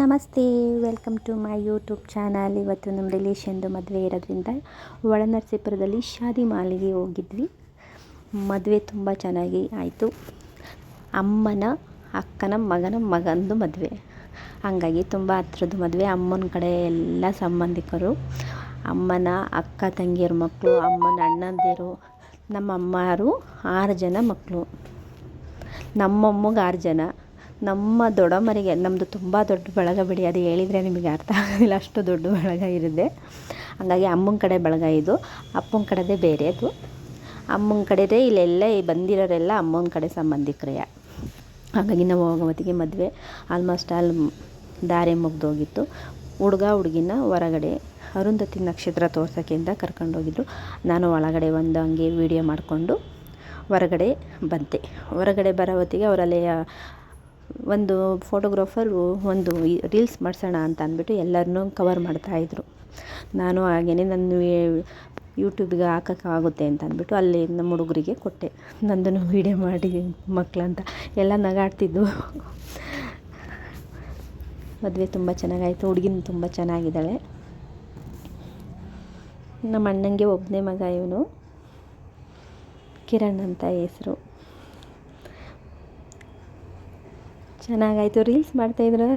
ನಮಸ್ತೆ, welcome to my YouTube channel. ಇವತ್ತು ನಮ್ಮ ರಿಲೇಷನ್ದು ಮದುವೆ ಇರೋದ್ರಿಂದ ಒಳನರಸೀಪುರದಲ್ಲಿ ಶಾದಿ ಮಾಲಿಗೆ ಹೋಗಿದ್ವಿ. ಮದುವೆ ತುಂಬ ಚೆನ್ನಾಗಿ ಆಯಿತು. ಅಮ್ಮನ, ಅಕ್ಕನ, ಮಗನ, ಮಗಂದು ಮದುವೆ. ಹಾಗಾಗಿ ತುಂಬ ಹತ್ರದ ಮದುವೆ. ಅಮ್ಮನ ಕಡೆ ಎಲ್ಲ ಸಂಬಂಧಿಕರು. ಅಮ್ಮನ ಅಕ್ಕ, ತಂಗಿಯರ ಮಕ್ಕಳು, ಅಮ್ಮನ ಅಣ್ಣಂದಿರು ನಮ್ಮ ಅಮ್ಮರು ಆರು ಜನ ಮಕ್ಕಳು. ನಮ್ಮಮ್ಮಗೆ ಆರು ಜನ. ನಮ್ಮ ದೊಡ್ಡಮ್ಮರಿಗೆ ನಮ್ಮದು ತುಂಬ ದೊಡ್ಡ ಬಳಗ ಬಿಡಿ, ಅದು ಹೇಳಿದರೆ ನಿಮಗೆ ಅರ್ಥ ಆಗೋದಿಲ್ಲ, ಅಷ್ಟು ದೊಡ್ಡ ಬಳಗ ಇರುತ್ತೆ. ಹಾಗಾಗಿ ಅಮ್ಮನ ಕಡೆ ಬಳಗ ಇದು, ಅಪ್ಪನ ಕಡೆದೇ ಬೇರೆ ಅದು. ಅಮ್ಮನ ಕಡೆದೇ ಇಲ್ಲೆಲ್ಲ ಬಂದಿರೋರೆಲ್ಲ ಅಮ್ಮನ ಕಡೆ ಸಂಬಂಧಿಕ್ರಯ ಹಾಗಾಗಿ ನಾವು ಹೋಗೋ ಹೊತ್ತಿಗೆ ಮದುವೆ ಆಲ್ಮೋಸ್ಟ್ ಆಲ್ ದಾರಿ ಮುಗ್ದೋಗಿತ್ತು ಹುಡುಗ ಹುಡುಗಿನ ಹೊರಗಡೆ ಅರುಂಧತಿ ನಕ್ಷತ್ರ ತೋರ್ಸೋಕ್ಕೆ ಅಂತ ಕರ್ಕೊಂಡೋಗಿದ್ರು ನಾನು ಒಳಗಡೆ ಒಂದು ಹಂಗೆ ವೀಡಿಯೋ ಮಾಡಿಕೊಂಡು ಹೊರಗಡೆ ಬಂದೆ. ಹೊರಗಡೆ ಬರೋ ಹೊತ್ತಿಗೆ ಅವರಲ್ಲಿ ಒಂದು ಫೋಟೋಗ್ರಾಫರು ಒಂದು ರೀಲ್ಸ್ ಮಾಡಿಸೋಣ ಅಂತ ಅಂದ್ಬಿಟ್ಟು ಎಲ್ಲರನ್ನೂ ಕವರ್ ಮಾಡ್ತಾಯಿದ್ರು ನಾನು ಹಾಗೇ ನನ್ನ ಯೂಟ್ಯೂಬಿಗೆ ಹಾಕೋಕ್ಕಾಗುತ್ತೆ ಅಂತ ಅಂದ್ಬಿಟ್ಟು ಅಲ್ಲಿ ನಮ್ಮ ಹುಡುಗರಿಗೆ ಕೊಟ್ಟೆ. ನಂದನ್ನು ವೀಡಿಯೋ ಮಾಡಿ ಮಕ್ಕಳಂತ ಎಲ್ಲ ನಗಾಡ್ತಿದ್ವು. ಮದುವೆ ತುಂಬ ಚೆನ್ನಾಗಾಯಿತು, ಹುಡುಗಿನ ತುಂಬ ಚೆನ್ನಾಗಿದ್ದಾಳೆ. ನಮ್ಮ ಅಣ್ಣಂಗೆ ಒಬ್ಬನೇ ಮಗ ಇವನು. ಕಿರಣ್ ಅಂತ ಹೆಸರು. ಚೆನ್ನಾಗಾಯಿತು. ರೀಲ್ಸ್ ಮಾಡ್ತಾಯಿದ್ರೆ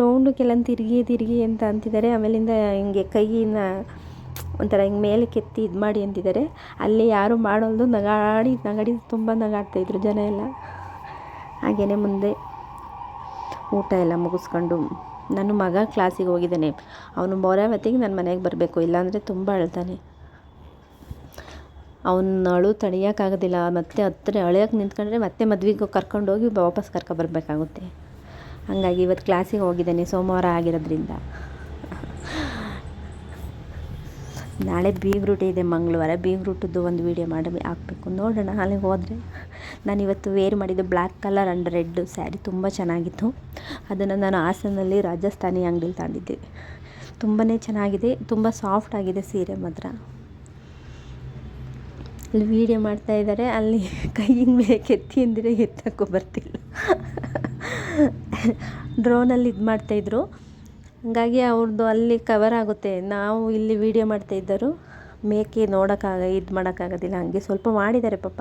ರೌಂಡು ಕೆಲವೊಂದು ತಿರುಗಿ ತಿರುಗಿ ಅಂತ ಅಂತಿದ್ದಾರೆ. ಆಮೇಲಿಂದ ಹಿಂಗೆ ಕೈಯಿನ ಒಂಥರ ಹಿಂಗೆ ಮೇಲೆ ಕೆತ್ತಿ ಇದು ಮಾಡಿ ಅಂತಿದ್ದಾರೆ. ಅಲ್ಲಿ ಯಾರು ಮಾಡೋದು ನಗಾಡಿ ನಗಾಡಿ ತುಂಬ ನಗಾಡ್ತಾಯಿದ್ರು ಜನ ಎಲ್ಲ. ಹಾಗೆಯೇ ಮುಂದೆ ಊಟ ಎಲ್ಲ ಮುಗಿಸ್ಕೊಂಡು ನನ್ನ ಮಗ ಕ್ಲಾಸಿಗೆ ಹೋಗಿದ್ದಾನೆ. ಅವನು ಬರೋ ಹೊತ್ತಿಗೆ ನನ್ನ ಮನೆಗೆ ಬರಬೇಕು, ಇಲ್ಲಾಂದರೆ ತುಂಬ ಅಳ್ತಾನೆ. ಅವನ ಅಳು ತಡೆಯೋಕ್ಕಾಗೋದಿಲ್ಲ, ಮತ್ತೆ ಹತ್ತಿರ ಅಳಿಯೋಕೆ ನಿಂತ್ಕೊಂಡ್ರೆ ಮತ್ತೆ ಮದ್ವೆಗೆ ಕರ್ಕೊಂಡೋಗಿ ವಾಪಸ್ ಕರ್ಕೊಬರ್ಬೇಕಾಗುತ್ತೆ ಹಾಗಾಗಿ ಇವತ್ತು ಕ್ಲಾಸಿಗೆ ಹೋಗಿದ್ದೇನೆ, ಸೋಮವಾರ ಆಗಿರೋದ್ರಿಂದ. ನಾಳೆ ಬೀಗ್ರೂಟ್ ಇದೆ ಮಂಗಳವಾರ, ಬೀಗ್ರೂಟದ್ದು ಒಂದು ವೀಡಿಯೋ ಮಾಡಿ, ಹಾಕಬೇಕು. ನೋಡೋಣ ಅಲ್ಲಿಗೆ ಹೋದರೆ. ನಾನು ಇವತ್ತು ವೇರ್ ಮಾಡಿದ್ದು black colour and red sari ತುಂಬ ಚೆನ್ನಾಗಿತ್ತು. ಅದನ್ನು ನಾನು ಹಾಸನಲ್ಲಿ ರಾಜಸ್ಥಾನಿ ಅಂಗಡಿಲಿ ತಂದಿದ್ದೆ ತುಂಬಾ ಚೆನ್ನಾಗಿದೆ, ತುಂಬ ಸಾಫ್ಟ್ ಆಗಿದೆ ಸೀರೆ ಮಾತ್ರ. ಅಲ್ಲಿ ವೀಡಿಯೋ ಮಾಡ್ತಾ ಇದ್ದಾರೆ ಅಲ್ಲಿ ಕೈಯಿನ ಮೇಲೆ ಕೆತ್ತಿ ಅಂದರೆ ಎತ್ತಕ್ಕೂ ಬರ್ತಿಲ್ಲ. ಡ್ರೋನಲ್ಲಿ ಇದು ಮಾಡ್ತಾಯಿದ್ರು ಹಾಗಾಗಿ ಅವ್ರದ್ದು ಅಲ್ಲಿ ಕವರ್ ಆಗುತ್ತೆ. ನಾವು ಇಲ್ಲಿ ವೀಡಿಯೋ ಮಾಡ್ತಾಯಿದ್ದರು ಮೇಕೆ ನೋಡೋಕ್ಕಾಗ, ಇದು ಮಾಡೋಕ್ಕಾಗೋದಿಲ್ಲ. ಹಂಗೆ ಸ್ವಲ್ಪ ಮಾಡಿದ್ದಾರೆ ಪಾಪ.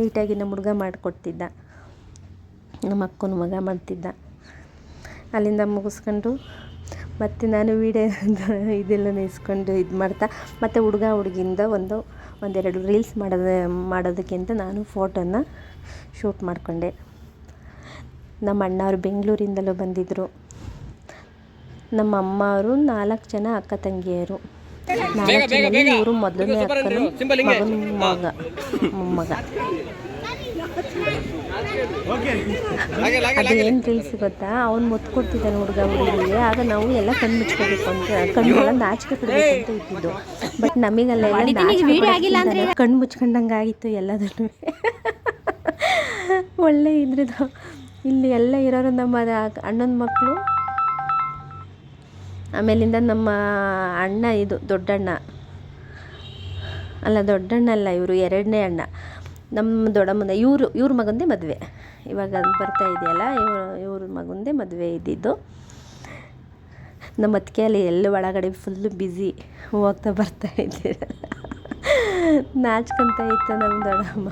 ನೀಟಾಗಿ ನಮ್ಮ ಹುಡುಗ ಮಾಡಿಕೊಡ್ತಿದ್ದ. ನಮ್ಮ ಅಕ್ಕನ ಮಗ ಮಾಡ್ತಿದ್ದ. ಅಲ್ಲಿಂದ ಮುಗಿಸ್ಕೊಂಡು ಮತ್ತು ನಾನು ವೀಡಿಯೋ ಇದೆಲ್ಲ ಇಸ್ಕೊಂಡು ಇದು ಮಾಡ್ತಾ ಮತ್ತು ಹುಡುಗ ಹುಡುಗಿಯಿಂದ ಒಂದು ಒಂದೆರಡು ರೀಲ್ಸ್ ಮಾಡೋದು ಮಾಡೋದಕ್ಕಿಂತ ನಾನು ಫೋಟೋನ ಶೂಟ್ ಮಾಡಿಕೊಂಡೆ. ನಮ್ಮ ಅಣ್ಣವ್ರು ಬೆಂಗಳೂರಿಂದಲೂ ಬಂದಿದ್ದರು ನಮ್ಮ ಅಮ್ಮ ಅವರು ನಾಲ್ಕು ಜನ ಅಕ್ಕ ತಂಗಿಯರು. ನಾಲ್ಕು ಜನ ಇವರು ಮೊದಲನೇ ಅಕ್ಕನು ಮಗನ ಮಗ. ಮೊಮ್ಮಗ ಅದೇನು ತಿಳಿಸಿ ಗೊತ್ತಾ? ಅವ್ನು ಮುತ್ತು ಕೊಡ್ತಿದ್ದಾನೆ ಹುಡುಗ ಹುಡುಗಿಗೆ ಆಗ ನಾವು ಎಲ್ಲ ಕಣ್ಣು ಮುಚ್ಕೋಬೇಕು ಅಂತ ಕಣ್ಣೆಲ್ಲ ನಾಚಿಕೆ ಬಿಡಬೇಕು ಅಂತ ಇದ್ದಿದ್ದು. ಬಟ್ ನಮಗಲ್ಲೆಲ್ಲ ಕಣ್ಣು ಮುಚ್ಕೊಂಡಂಗೆ ಆಗಿತ್ತು ಎಲ್ಲದನ್ನು. ಒಳ್ಳೆ ಇದ್ರದ್ದು. ಇಲ್ಲಿ ಎಲ್ಲ ಇರೋರು ನಮ್ಮ ಅಣ್ಣನ ಮಕ್ಕಳು ಆಮೇಲಿಂದ ನಮ್ಮ ಅಣ್ಣ ಇದು ದೊಡ್ಡಣ್ಣ. ಅಲ್ಲ ದೊಡ್ಡಣ್ಣ ಅಲ್ಲ ಇವರು ಎರಡನೇ ಅಣ್ಣ. ನಮ್ಮ ದೊಡ್ಡಮ್ಮನ ಇವರು, ಇವ್ರ ಮಗಂದೇ ಮದುವೆ. ಇವಾಗ ಬರ್ತಾ ಇದೆಯಲ್ಲ, ಇವ್ರ ಇವ್ರ ಮಗಂದೇ ಮದುವೆ ಇದ್ದಿದ್ದು. ನಮ್ಮ ಅತ್ತಿಗೆ ಅಲ್ಲಿ ಎಲ್ಲ ಒಳಗಡೆ ಫುಲ್ಲು ಬ್ಯುಸಿ ಹೋಗ್ತಾ ಬರ್ತಾ ಇದ್ದೀರಲ್ಲ. ನಾಚ್ಕೊಂತ ಇತ್ತು ನಮ್ಮ ದೊಡ್ಡಮ್ಮ.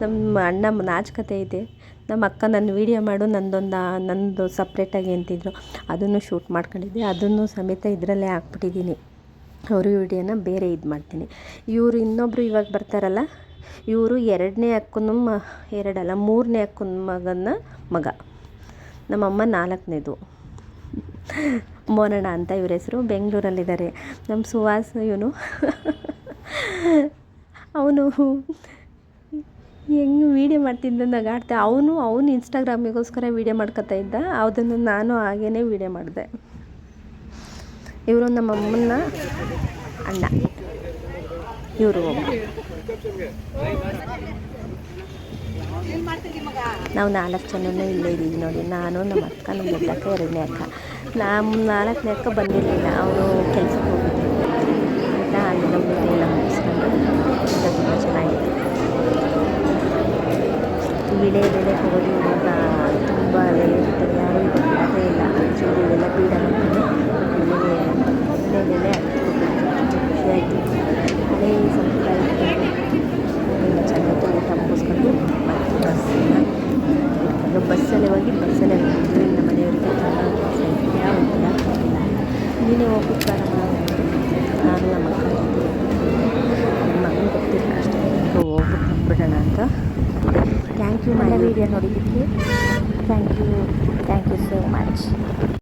ನಮ್ಮ ಅಣ್ಣ ನಾಚ್ಕತೆ ಇದೆ. ನಮ್ಮ ಅಕ್ಕ ನನ್ನ ವೀಡಿಯೋ ಮಾಡು, ನಂದೊಂದು, ನಂದು ಸಪ್ರೇಟಾಗಿ ಅಂತಿದ್ರು. ಅದನ್ನು ಶೂಟ್ ಮಾಡ್ಕೊಂಡಿದ್ದೆ. ಅದನ್ನು ಸಮೇತ ಇದರಲ್ಲೇ ಹಾಕ್ಬಿಟ್ಟಿದ್ದೀನಿ. ಅವರು ವೀಡಿಯೋನ ಬೇರೆ ಇದು ಮಾಡ್ತೀನಿ. ಇವರು ಇನ್ನೊಬ್ಬರು ಇವಾಗ ಬರ್ತಾರಲ್ಲ ಇವರು ಎರಡನೇ ಅಕ್ಕನ ಮ, ಎರಡಲ್ಲ, ಮೂರನೇ ಅಕ್ಕನ ಮಗನ ಮಗ. ನಮ್ಮಮ್ಮ ನಾಲ್ಕನೇದು. ಮೋನಣ್ಣ ಅಂತ ಇವ್ರ ಹೆಸರು, ಬೆಂಗಳೂರಲ್ಲಿದ್ದಾರೆ. ನಮ್ಮ ಸುಹಾಸ್ ಇವನು. ಅವನು ಹೆಂಗೆ ವೀಡಿಯೋ ಮಾಡ್ತಿದ್ದ ನಗಾಡ್ತೆ, ಅವನು ಅವನು ಇನ್ಸ್ಟಾಗ್ರಾಮಿಗೋಸ್ಕರ ವೀಡಿಯೋ ಮಾಡ್ಕೊತಾ ಇದ್ದ, ಅದನ್ನು ನಾನು ಹಾಗೇ ವೀಡಿಯೋ ಮಾಡಿದೆ. ಇವರು ನಮ್ಮಮ್ಮನ ಅಣ್ಣ. ಇವರು ನಾವು ನಾಲ್ಕು ಜನನೂ ಇಲ್ಲೇ ಇದ್ದೀವಿ ನೋಡಿ. ನಾನು ನಮ್ಮ ಅಕ್ಕ, ನಮ್ಮ ದೊಡ್ಡಕ್ಕ ಎರಡನೇ ಅಕ್ಕ. ನಮ್ಮ ನಾಲ್ಕನೇ ಅಕ್ಕ ಬಂದಿರಲಿಲ್ಲ. ಅವರು ಕೆಲಸಕ್ಕೆ ಹೋಗಿದ್ರು. ಊಟ ಅಲ್ಲಿ ಮುಗಿಸ್ಕೊಂಡು ತುಂಬ ಚೆನ್ನಾಗಿತ್ತು ವಿಳೆ ಬೆಳೆ ಹೋಗಿ ತುಂಬ ಅಲ್ಲೇ ಇರ್ತದೆ ಯಾರೂ ನನ್ನ ವಿಡಿಯೋ ನೋಡಿದ್ದಕ್ಕೆ. Thank you thank you so much